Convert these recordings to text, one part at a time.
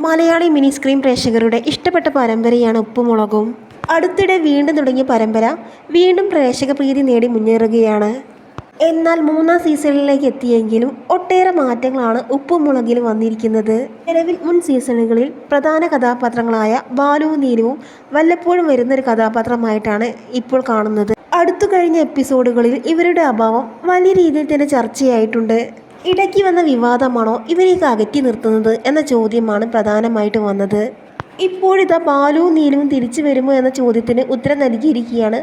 Malayali mini screen പ്രേക്ഷകരുടെ ഇഷ്ടപ്പെട്ട പരമ്പരയാണ് ഉപ്പുമുളകും. അടുത്തിടെ വീണ്ടും തുടങ്ങിയ പരമ്പര വീണ്ടും പ്രേക്ഷക പ്രീതി നേടി മുന്നേറുകയാണ്. എന്നാൽ മൂന്നാം സീസണിലേക്ക് എത്തിയെങ്കിലും ഒട്ടേറെ മാറ്റങ്ങളാണ് ഉപ്പുമുളകിൽ വന്നിരിക്കുന്നത്. നിലവിൽ മുൻ സീസണുകളിൽ പ്രധാന കഥാപാത്രങ്ങളായ ബാലുവും നീലുവും വല്ലപ്പോഴും വരുന്നൊരു കഥാപാത്രമായിട്ടാണ് ഇപ്പോൾ കാണുന്നത്. അടുത്തു കഴിഞ്ഞ എപ്പിസോഡുകളിൽ ഇവരുടെ അഭാവം വലിയ രീതിയിൽ തന്നെ ചർച്ചയായിട്ടുണ്ട്. ഇടയ്ക്ക് വന്ന വിവാദമാണോ ഇവരെയൊക്കെ അകറ്റി നിർത്തുന്നത് എന്ന ചോദ്യമാണ് പ്രധാനമായിട്ട് വന്നത്. ഇപ്പോഴിതാ ബാലുവും നീലുവും തിരിച്ചു വരുമോ എന്ന ചോദ്യത്തിന് ഉത്തരം നൽകിയിരിക്കുകയാണ്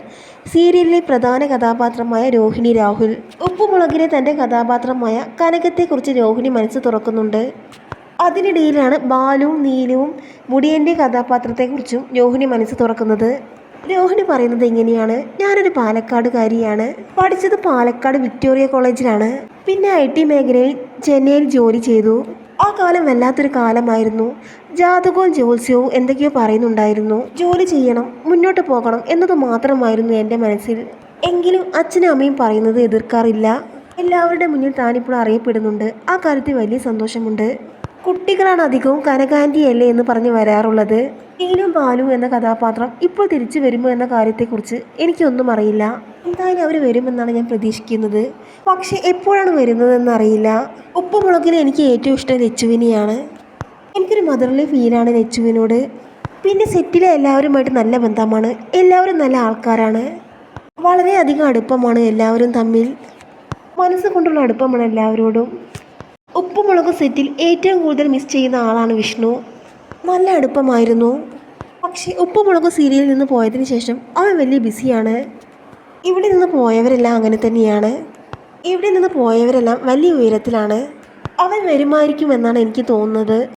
സീരിയലിലെ പ്രധാന കഥാപാത്രമായ രോഹിണി രാഹുൽ. ഉപ്പുമുളകിലെ തന്റെ കഥാപാത്രമായ കനകത്തെക്കുറിച്ച് രോഹിണി മനസ്സ് തുറക്കുന്നുണ്ട്. അതിനിടയിലാണ് ബാലുവും നീലുവും മുടിയന്റെ കഥാപാത്രത്തെക്കുറിച്ചും രോഹിണി മനസ്സ് തുറക്കുന്നത്. രോഹിണി പറയുന്നത് ഇങ്ങനെയാണ്. ഞാനൊരു പാലക്കാടുകാരിയാണ്. പഠിച്ചത് പാലക്കാട് വിക്ടോറിയ കോളേജിലാണ്. പിന്നെ ഐ ടി മേഖലയിൽ ചെന്നൈയിൽ ജോലി ചെയ്തു. ആ കാലം വല്ലാത്തൊരു കാലമായിരുന്നു. ജാതകവും ജ്യോത്സ്യവും എന്തൊക്കെയോ പറയുന്നുണ്ടായിരുന്നു. ജോലി ചെയ്യണം മുന്നോട്ട് പോകണം എന്നത് മാത്രമായിരുന്നു എന്റെ മനസ്സിൽ. എങ്കിലും അച്ഛനും അമ്മയും പറയുന്നത് എതിർക്കാറില്ല. എല്ലാവരുടെ മുന്നിൽ താനിപ്പോൾ അറിയപ്പെടുന്നുണ്ട്. ആ കാര്യത്തിൽ വലിയ സന്തോഷമുണ്ട്. കുട്ടികളാണ് അധികവും കനകാന്റിയല്ലേ എന്ന് പറഞ്ഞ് വരാറുള്ളത്. നീലും ബാലു എന്ന കഥാപാത്രം ഇപ്പോൾ തിരിച്ചു വരുമോ എന്ന കാര്യത്തെക്കുറിച്ച് എനിക്കൊന്നും അറിയില്ല. എന്തായാലും അവർ വരുമെന്നാണ് ഞാൻ പ്രതീക്ഷിക്കുന്നത്. പക്ഷേ എപ്പോഴാണ് വരുന്നതെന്ന് അറിയില്ല. ഉപ്പുമുളകിൽ എനിക്ക് ഏറ്റവും ഇഷ്ടം ലച്ചുവിനെയാണ്. എനിക്കൊരു മദർലി ഫീലാണ് ലച്ചുവിനോട്. പിന്നെ സെറ്റിലെ എല്ലാവരുമായിട്ട് നല്ല ബന്ധമാണ്. എല്ലാവരും നല്ല ആൾക്കാരാണ്. വളരെയധികം അടുപ്പമാണ് എല്ലാവരും തമ്മിൽ. മനസ്സ് മനസ്സുകൊണ്ടുള്ള അടുപ്പമാണ് എല്ലാവരോടും. ഉപ്പുമുളക് സെറ്റിൽ ഏറ്റവും കൂടുതൽ മിസ് ചെയ്യുന്ന ആളാണ് വിഷ്ണു. നല്ല അടുപ്പമായിരുന്നു. പക്ഷേ ഉപ്പുമുളക് സീരിയലിൽ നിന്ന് പോയതിന് ശേഷം അവൻ വലിയ ബിസിയാണ്. ഇവിടെ നിന്ന് പോയവരെല്ലാം അങ്ങനെ തന്നെയാണ്. ഇവിടെ നിന്ന് പോയവരെല്ലാം വലിയ ഉയരത്തിലാണ്. അവൻ വരുമായിരിക്കുമെന്നാണ് എനിക്ക് തോന്നുന്നത്.